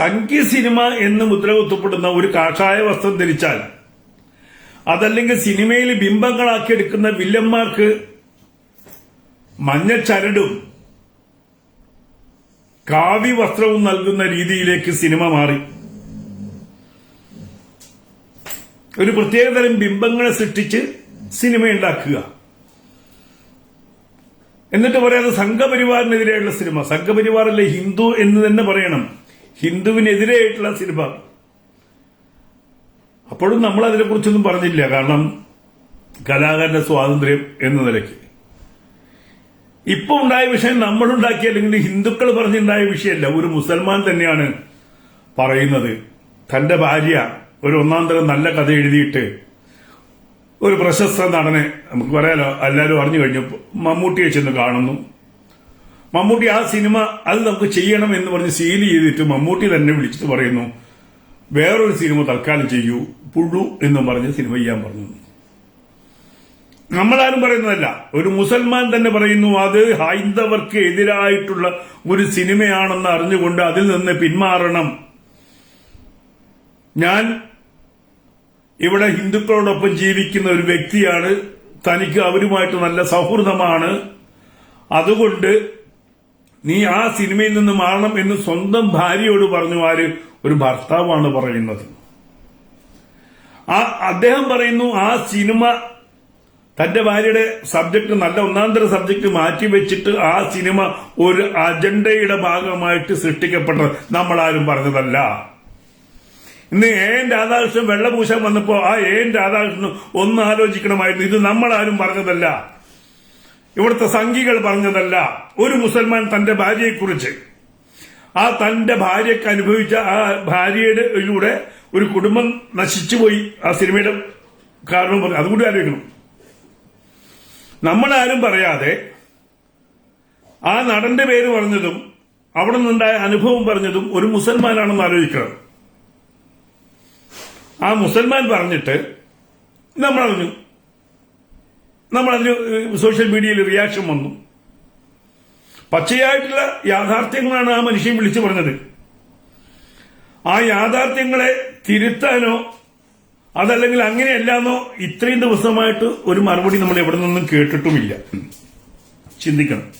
സംഖ്യ സിനിമ എന്ന് മുദ്രകുത്തപ്പെടുന്ന ഒരു കാഷായ വസ്ത്രം ധരിച്ചാൽ അതല്ലെങ്കിൽ സിനിമയിൽ ബിംബങ്ങളാക്കി എടുക്കുന്ന വില്ലന്മാർക്ക് മഞ്ഞ ചരടും വസ്ത്രവും നൽകുന്ന രീതിയിലേക്ക് സിനിമ മാറി. ഒരു പ്രത്യേകതരം ബിംബങ്ങളെ സൃഷ്ടിച്ച് സിനിമ ഉണ്ടാക്കുക. എന്നിട്ട് പറയാതെ സംഘപരിവാറിനെതിരെയുള്ള സിനിമ. സംഘപരിവാറല്ലേ ഹിന്ദു എന്ന് തന്നെ പറയണം. ഹിന്ദുവിനെതിരെയായിട്ടുള്ള സിനിമ. അപ്പോഴും നമ്മൾ അതിനെക്കുറിച്ചൊന്നും പറഞ്ഞില്ല കാരണം കലാകാരന്റെ സ്വാതന്ത്ര്യം എന്ന നിലയ്ക്ക്. ഇപ്പൊ ഉണ്ടായ വിഷയം നമ്മളുണ്ടാക്കിയ അല്ലെങ്കിൽ ഹിന്ദുക്കൾ പറഞ്ഞുണ്ടായ വിഷയമല്ല. ഒരു മുസൽമാൻ തന്നെയാണ് പറയുന്നത്. തന്റെ ഭാര്യ ഒരു ഒന്നാം തരം നല്ല കഥ എഴുതിയിട്ട് ഒരു പ്രശസ്ത നടനെ നമുക്ക് പറയാലോ എല്ലാവരും അറിഞ്ഞു കഴിഞ്ഞു മമ്മൂട്ടിയെ ചെന്ന് കാണുന്നു. മമ്മൂട്ടി ആ സിനിമ അത് നമുക്ക് ചെയ്യണം എന്ന് പറഞ്ഞ് സീൽ ചെയ്തിട്ട് മമ്മൂട്ടി തന്നെ വിളിച്ചിട്ട് പറയുന്നു വേറൊരു സിനിമ തൽക്കാലം ചെയ്യൂ പുഴു എന്ന് പറഞ്ഞ് സിനിമ ചെയ്യാൻ പറഞ്ഞു. നമ്മളാരും പറയുന്നതല്ല. ഒരു മുസൽമാൻ തന്നെ പറയുന്നു അത് ഹൈന്ദവർക്ക് എതിരായിട്ടുള്ള ഒരു സിനിമയാണെന്ന് അറിഞ്ഞുകൊണ്ട് അതിൽ നിന്ന് പിന്മാറണം. ഞാൻ ഇവിടെ ഹിന്ദുക്കളോടൊപ്പം ജീവിക്കുന്ന ഒരു വ്യക്തിയാണ്. തനിക്ക് അവരുമായിട്ട് നല്ല സൗഹൃദമാണ്. അതുകൊണ്ട് നീ ആ സിനിമയിൽ നിന്ന് മാറണം എന്ന് സ്വന്തം ഭാര്യയോട് പറഞ്ഞു ആര്? ഒരു ഭർത്താവാണ് പറയുന്നത്. ആ അദ്ദേഹം പറയുന്നു ആ സിനിമ തന്റെ ഭാര്യയുടെ സബ്ജക്ട് നല്ല ഒന്നാന്തര സബ്ജക്ട് മാറ്റിവെച്ചിട്ട് ആ സിനിമ ഒരു അജണ്ടയുടെ ഭാഗമായിട്ട് സൃഷ്ടിക്കപ്പെട്ടത് നമ്മൾ ആരും പറഞ്ഞതല്ല. ഇന്ന് എൻ രാധാകൃഷ്ണൻ വെള്ളപൂശാൻ വന്നപ്പോ ആ എൻ രാധാകൃഷ്ണൻ ഒന്ന് ആലോചിക്കണമായിരുന്നു. ഇത് നമ്മളാരും പറഞ്ഞതല്ല. ഇവിടുത്തെ സംഘികൾ പറഞ്ഞതല്ല ഒരു മുസൽമാൻ തന്റെ ഭാര്യയെക്കുറിച്ച്. ആ തന്റെ ഭാര്യയ്ക്ക് അനുഭവിച്ച ആ ഭാര്യയുടെ ഒരു കുടുംബം നശിച്ചുപോയി. ആ സിനിമയുടെ കാരണം പറഞ്ഞു. അതുകൂടി ആലോചിക്കണം. നമ്മളാരും പറയാതെ ആ നടന്റെ പേര് പറഞ്ഞതും അവിടെ നിന്നുണ്ടായ അനുഭവം പറഞ്ഞതും ഒരു മുസൽമാനാണെന്ന് ആലോചിക്കണം. ആ മുസൽമാൻ പറഞ്ഞിട്ട് നമ്മളറിഞ്ഞു നമ്മളതിന് സോഷ്യൽ മീഡിയയിൽ റിയാക്ഷൻ വന്നു. പച്ചയായിട്ടുള്ള യാഥാർത്ഥ്യങ്ങളാണ് ആ മനുഷ്യൻ വിളിച്ചു പറഞ്ഞത്. ആ യാഥാർത്ഥ്യങ്ങളെ തിരുത്താനോ അതല്ലെങ്കിൽ അങ്ങനെയല്ലാന്നോ ഇത്രയും ദിവസമായിട്ട് ഒരു മറുപടി നമ്മൾ എവിടെ നിന്നും കേട്ടിട്ടുമില്ല. ചിന്തിക്കണം.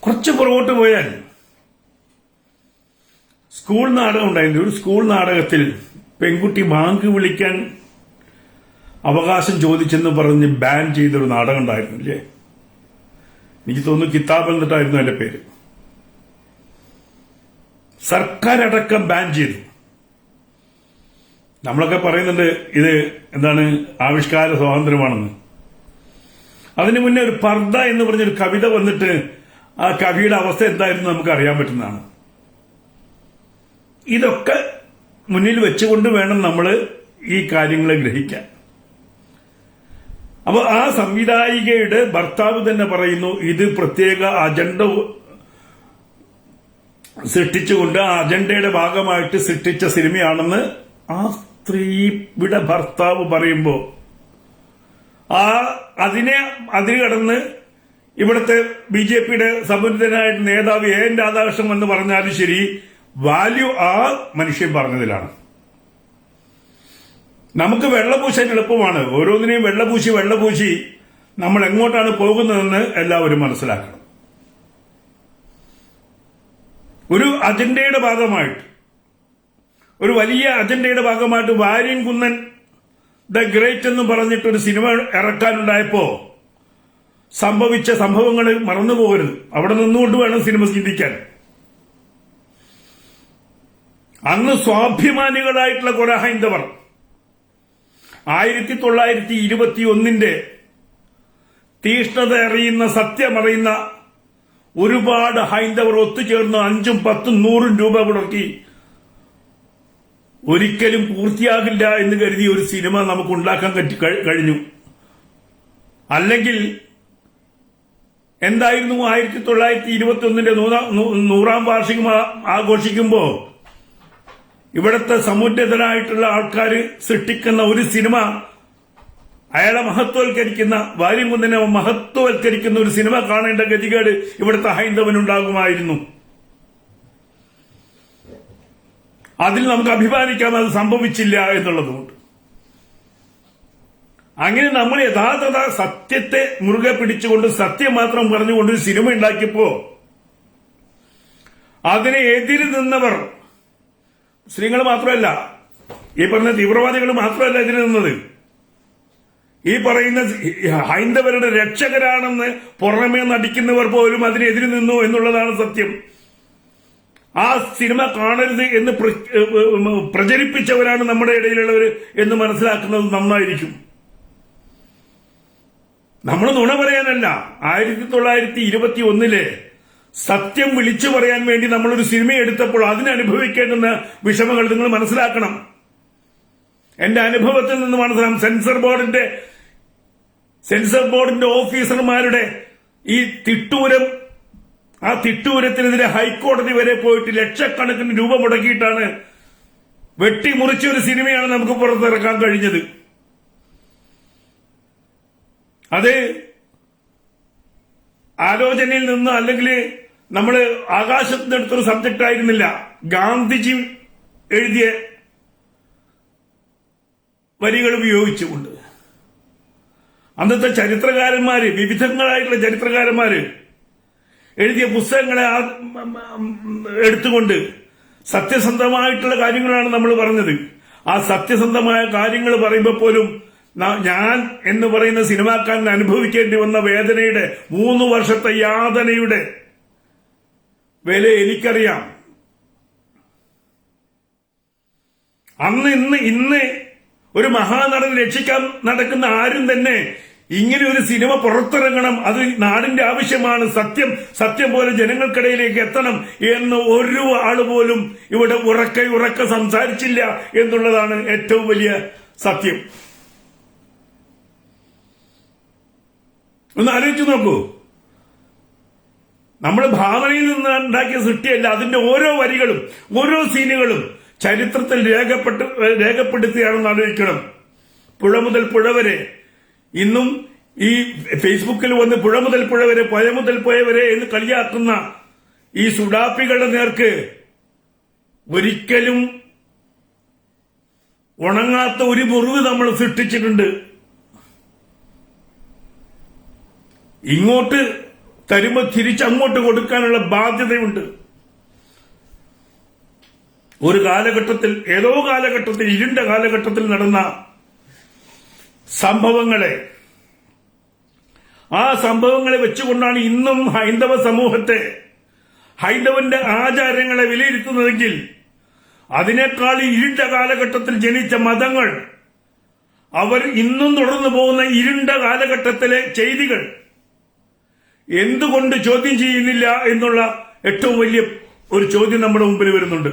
കുറച്ച് പുറകോട്ട് പോയാൽ സ്കൂൾ നാടകം ഉണ്ടായിരുന്നു. ഒരു സ്കൂൾ നാടകത്തിൽ പെൺകുട്ടി ബാങ്ക് വിളിക്കാൻ അവകാശം ചോദിച്ചെന്ന് പറഞ്ഞ് ബാൻ ചെയ്തൊരു നാടകം ഉണ്ടായിരുന്നു അല്ലേ എനിക്ക് തോന്നുന്നു കിതാബ് എന്നിട്ടായിരുന്നു എന്റെ പേര്. സർക്കാർ അടക്കം ബാൻ ചെയ്തു. നമ്മളൊക്കെ പറയുന്നുണ്ട് ഇത് എന്താണ് ആവിഷ്കാര സ്വാതന്ത്ര്യമാണെന്ന്. അതിനു മുന്നേ ഒരു പർദ്ദ എന്ന് പറഞ്ഞൊരു കവിത വന്നിട്ട് ആ കവിയുടെ അവസ്ഥ എന്തായിരുന്നു നമുക്ക് അറിയാൻ പറ്റുന്നതാണ്. ഇതൊക്കെ മുന്നിൽ വെച്ചുകൊണ്ട് വേണം നമ്മൾ ഈ കാര്യങ്ങളെ ഗ്രഹിക്കാൻ. അപ്പോൾ ആ സംവിധായികയുടെ ഭർത്താവ് തന്നെ പറയുന്നു ഇത് പ്രത്യേക അജണ്ട സൃഷ്ടിച്ചുകൊണ്ട് ആ അജണ്ടയുടെ ഭാഗമായിട്ട് സൃഷ്ടിച്ച സിനിമയാണെന്ന് ആ സ്ത്രീയുടെ ഭർത്താവ് പറയുമ്പോൾ ആ അതിനെ അതിന് കടന്ന് ഇവിടുത്തെ ബി ജെ പിയുടെ സമുന്നതനായ നേതാവ് എ എൻ രാധാകൃഷ്ണൻ എന്ന് പറഞ്ഞാലും ശരി വാല്യൂ ആ മനുഷ്യൻ പറഞ്ഞതിലാണ്. നമുക്ക് വെള്ളപൂശാൻ എളുപ്പമാണ്. ഓരോന്നിനെയും വെള്ളപൂശി വെള്ളപൂശി. നമ്മൾ എങ്ങോട്ടാണ് പോകുന്നതെന്ന് എല്ലാവരും മനസ്സിലാക്കണം. ഒരു അജണ്ടയുടെ ഭാഗമായിട്ട് ഒരു വലിയ അജണ്ടയുടെ ഭാഗമായിട്ട് വാര്യൻ കുന്നൻ ദ ഗ്രേറ്റ് എന്ന് പറഞ്ഞിട്ട് ഒരു സിനിമ ഇറക്കാനുണ്ടായപ്പോ സംഭവിച്ച സംഭവങ്ങൾ മറന്നുപോകരുത്. അവിടെ നിന്നുകൊണ്ട് വേണം സിനിമ ചിന്തിക്കാൻ. അന്ന് സ്വാഭിമാനികളായിട്ടുള്ള കുറെ ഹൈന്ദവർ ആയിരത്തി തൊള്ളായിരത്തി ഇരുപത്തി ഒന്നിന്റെ തീഷ്ണത അറിയുന്ന സത്യമറിയുന്ന ഒരുപാട് ഹൈന്ദവർ ഒത്തുചേർന്ന് അഞ്ചും പത്തും നൂറും രൂപ മുടക്കി ഒരിക്കലും പൂർത്തിയാകില്ല എന്ന് കരുതി ഒരു സിനിമ നമുക്ക് ഉണ്ടാക്കാൻ കഴിഞ്ഞു. അല്ലെങ്കിൽ എന്തായിരുന്നു ആയിരത്തി തൊള്ളായിരത്തി ഇരുപത്തി ഒന്നിന്റെ നൂറാം വാർഷികം ആ- ആഘോഷിക്കുമ്പോ? ഇവിടുത്തെ സമുന്നതരായിട്ടുള്ള ആൾക്കാർ സൃഷ്ടിക്കുന്ന ഒരു സിനിമ അയാളെ മഹത്വവൽക്കരിക്കുന്ന വാര്യംകുന്നിനെ മഹത്വവൽക്കരിക്കുന്ന ഒരു സിനിമ കാണേണ്ട ഗതികേട് ഇവിടുത്തെ ഹൈന്ദവനുണ്ടാകുമായിരുന്നു. അതിൽ നമുക്ക് അഭിമാനിക്കാം അത് സംഭവിച്ചില്ല എന്നുള്ളതുകൊണ്ട്. അങ്ങനെ നമ്മൾ യഥാർത്ഥത സത്യത്തെ മുറുകെ പിടിച്ചുകൊണ്ട് സത്യം മാത്രം പറഞ്ഞുകൊണ്ട് ഒരു സിനിമ ഉണ്ടാക്കിയപ്പോ അതിനെ എതിര് നിന്നവർ സ്ത്രീകൾ മാത്രമല്ല ഈ പറഞ്ഞ തീവ്രവാദികൾ മാത്രമല്ല ഇതിന് നിന്നത്. ഈ പറയുന്ന ഹൈന്ദവരുടെ രക്ഷകരാണെന്ന് പുറമേ നടിക്കുന്നവർ പോലും അതിനെതിരെ നിന്നു എന്നുള്ളതാണ് സത്യം. ആ സിനിമ കാണരുത് എന്ന് പ്രചരിപ്പിച്ചവരാണ് നമ്മുടെ ഇടയിലുള്ളവർ എന്ന് മനസ്സിലാക്കുന്നത് നന്നായിരിക്കും. നമ്മൾ നുണ പറയാനല്ല ആയിരത്തി തൊള്ളായിരത്തി ഇരുപത്തി ഒന്നിലെ സത്യം വിളിച്ചു പറയാൻ വേണ്ടി നമ്മളൊരു സിനിമ എടുത്തപ്പോൾ അതിനനുഭവിക്കേണ്ടുന്ന വിഷമങ്ങൾ നിങ്ങൾ മനസ്സിലാക്കണം. എന്റെ അനുഭവത്തിൽ നിന്ന് മനസ്സിലാക്കാം സെൻസർ ബോർഡിന്റെ സെൻസർ ബോർഡിന്റെ ഓഫീസർമാരുടെ ഈ തിട്ടൂരം ആ തിട്ടൂരത്തിനെതിരെ ഹൈക്കോടതി വരെ പോയിട്ട് ലക്ഷക്കണക്കിന് രൂപ മുടക്കിയിട്ടാണ് വെട്ടിമുറിച്ച ഒരു സിനിമയാണ് നമുക്ക് പുറത്തിറക്കാൻ കഴിഞ്ഞത്. അത് ആലോചനയിൽ നിന്ന് അല്ലെങ്കിൽ നമ്മൾ ആകാശത്തിന് എടുത്തൊരു സബ്ജക്റ്റ് ആയിരുന്നില്ല. ഗാന്ധിജി എഴുതിയ വരികൾ ഉപയോഗിച്ചുകൊണ്ട്. അന്നത്തെ ചരിത്രകാരന്മാര് വിവിധങ്ങളായിട്ടുള്ള ചരിത്രകാരന്മാര് എഴുതിയ പുസ്തകങ്ങളെ എടുത്തുകൊണ്ട് സത്യസന്ധമായിട്ടുള്ള കാര്യങ്ങളാണ് നമ്മൾ പറഞ്ഞത്. ആ സത്യസന്ധമായ കാര്യങ്ങൾ പറയുമ്പോൾ പോലും ഞാൻ എന്ന് പറയുന്ന സിനിമാക്കാരൻ അനുഭവിക്കേണ്ടി വന്ന വേദനയുടെ മൂന്ന് വർഷത്തെ യാതനയുടെ വില എനിക്കറിയാം. അന്ന് ഇന്ന് ഇന്ന് ഒരു മഹാനടൻ രക്ഷിക്കാൻ നടക്കുന്ന ആരും തന്നെ ഇങ്ങനെ ഒരു സിനിമ പുറത്തിറങ്ങണം അത് നാടിന്റെ ആവശ്യമാണ് സത്യം സത്യം പോലെ ജനങ്ങൾക്കിടയിലേക്ക് എത്തണം എന്ന് ഒരു ആൾ പോലും ഇവിടെ ഉറക്കെ ഉറക്കെ സംസാരിച്ചില്ല എന്നുള്ളതാണ് ഏറ്റവും വലിയ സത്യം. ഒന്ന് ആലോചിച്ച് നോക്കൂ. നമ്മൾ ഭാവനയിൽ നിന്ന് ഉണ്ടാക്കിയ സൃഷ്ടിയല്ല അതിന്റെ ഓരോ വരികളും ഓരോ സീനുകളും ചരിത്രത്തിൽ രേഖപ്പെട്ട് രേഖപ്പെടുത്തിയാണെന്ന് ആലോചിക്കണം. പുഴ മുതൽ പുഴ വരെ. ഇന്നും ഈ ഫേസ്ബുക്കിൽ വന്ന് പുഴ മുതൽ പുഴ വരെ പുഴ മുതൽ പുഴ വരെ എന്ന് കളിയാക്കുന്ന ഈ സുഡാപ്പികളുടെ നേർക്ക് ഒരിക്കലും ഉണങ്ങാത്ത ഒരു മുറിവ് നമ്മൾ സൃഷ്ടിച്ചിട്ടുണ്ട്. ഇങ്ങോട്ട് തരുമ്പോ തിരിച്ചങ്ങോട്ട് കൊടുക്കാനുള്ള ബാധ്യതയുണ്ട്. ഒരു കാലഘട്ടത്തിൽ ഏതോ കാലഘട്ടത്തിൽ ഇരുണ്ട കാലഘട്ടത്തിൽ നടന്ന സംഭവങ്ങളെ ആ സംഭവങ്ങളെ വെച്ചുകൊണ്ടാണ് ഇന്നും ഹൈന്ദവ സമൂഹത്തെ ഹൈന്ദവന്റെ ആചാരങ്ങളെ വിലയിരുത്തുന്നതെങ്കിൽ അതിനേക്കാൾ ഇരുണ്ട കാലഘട്ടത്തിൽ ജനിച്ച മതങ്ങൾ അവർ ഇന്നും തുടർന്നു പോകുന്ന ഇരുണ്ട കാലഘട്ടത്തിലെ ചെയ്തികൾ എന്തുകൊണ്ട് ചോദ്യം ചെയ്യുന്നില്ല എന്നുള്ള ഏറ്റവും വലിയ ഒരു ചോദ്യം നമ്മുടെ മുമ്പിൽ വരുന്നുണ്ട്.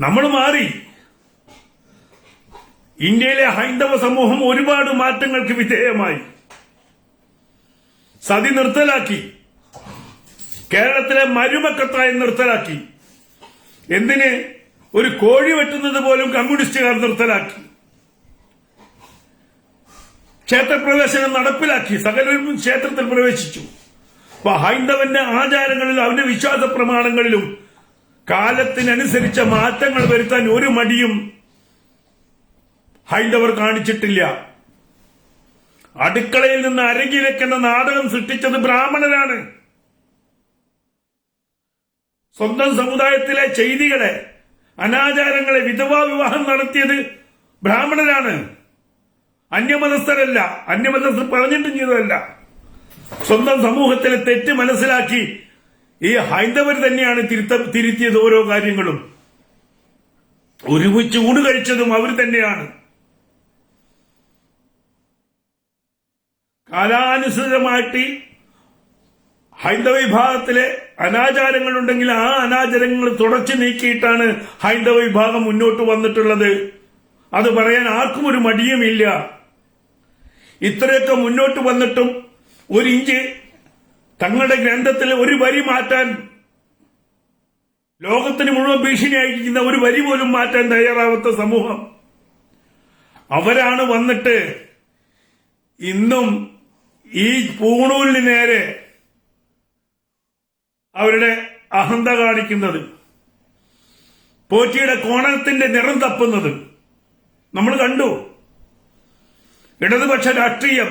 നമ്മൾ മാറി. ഇന്ത്യയിലെ ഹൈന്ദവ സമൂഹം ഒരുപാട് മാറ്റങ്ങൾക്ക് വിധേയമായി. സതി നിർത്തലാക്കി. കേരളത്തിലെ മരുമക്കത്തായി നിർത്തലാക്കി. എന്തിന്? ഒരു കോഴി വെട്ടുന്നത് പോലും കമ്മ്യൂണിസ്റ്റുകാർ നിർത്തലാക്കി. ക്ഷേത്രപ്രവേശനം നടപ്പിലാക്കി. സകലരും ക്ഷേത്രത്തിൽ പ്രവേശിച്ചു. അപ്പൊ ഹൈന്ദവന്റെ ആചാരങ്ങളിലും അവന്റെ വിശ്വാസ പ്രമാണങ്ങളിലും കാലത്തിനനുസരിച്ച മാറ്റങ്ങൾ വരുത്താൻ ഒരു മടിയും ഹൈന്ദവർ കാണിച്ചിട്ടില്ല. അടുക്കളയിൽ നിന്ന് അരങ്ങിലെക്കുന്ന നാടകം സൃഷ്ടിച്ചത് ബ്രാഹ്മണരാണ്. സ്വന്തം സമുദായത്തിലെ ചെയ്തികളെ അനാചാരങ്ങളെ വിധവാ വിവാഹം നടത്തിയത് ബ്രാഹ്മണരാണ്. അന്യമതസ്ഥരല്ല. അന്യമതസ്ഥർ പറഞ്ഞിട്ടും ചെയ്തതല്ല. സ്വന്തം സമൂഹത്തിലെ തെറ്റ് മനസ്സിലാക്കി ഈ ഹൈന്ദവർ തന്നെയാണ് തിരുത്ത തിരുത്തിയത് ഓരോ കാര്യങ്ങളും. ഒരുമിച്ച് ഊണ് കഴിച്ചതും അവർ തന്നെയാണ്. കാലാനുസൃതമായിട്ട് ഹൈന്ദവ വിഭാഗത്തിലെ അനാചാരങ്ങളുണ്ടെങ്കിൽ ആ അനാചാരങ്ങൾ തുടച്ചു നീക്കിയിട്ടാണ് ഹൈന്ദവ വിഭാഗം മുന്നോട്ട് വന്നിട്ടുള്ളത്. അത് പറയാൻ ആർക്കും ഒരു മടിയുമില്ല. ഇത്രയൊക്കെ മുന്നോട്ട് വന്നിട്ടും ഒരു ഇഞ്ച് തങ്ങളുടെ ഗ്രന്ഥത്തിൽ ഒരു വരി മാറ്റാൻ ലോകത്തിന് മുഴുവൻ ഭീഷണിയായിരിക്കുന്ന ഒരു വരി പോലും മാറ്റാൻ തയ്യാറാവാത്ത സമൂഹം. അവരാണ് വന്നിട്ട് ഇന്നും ഈ പൂണൂലിന് നേരെ അവരുടെ അഹന്ത കാണിക്കുന്നത്. പോറ്റിയുടെ കോണത്തിന്റെ നിറം തപ്പുന്നത്. നമ്മൾ കണ്ടു. ഇടതുപക്ഷ രാഷ്ട്രീയം